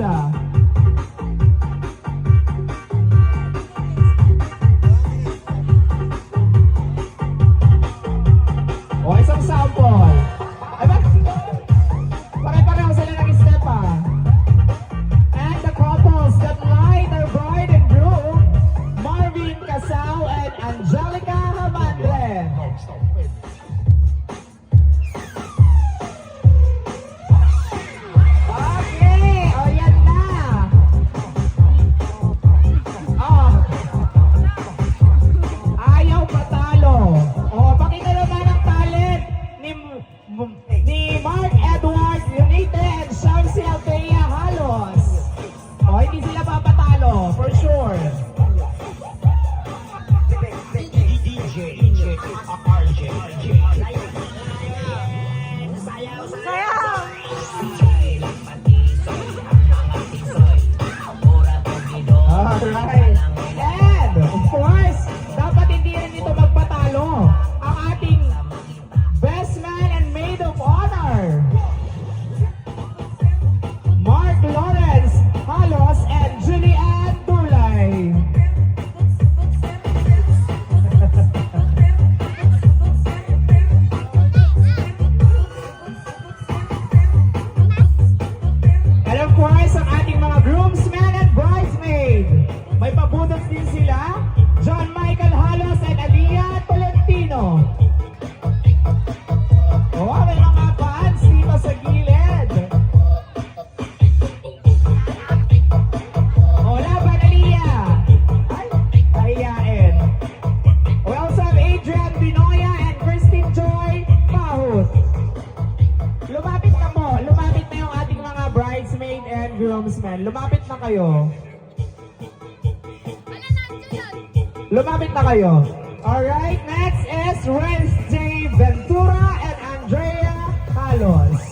Ibiza. bridesmaid and groomsmen, lumapit na kayo. Lumapit na kayo. Alright, next is Wednesday Ventura and Andrea Halos.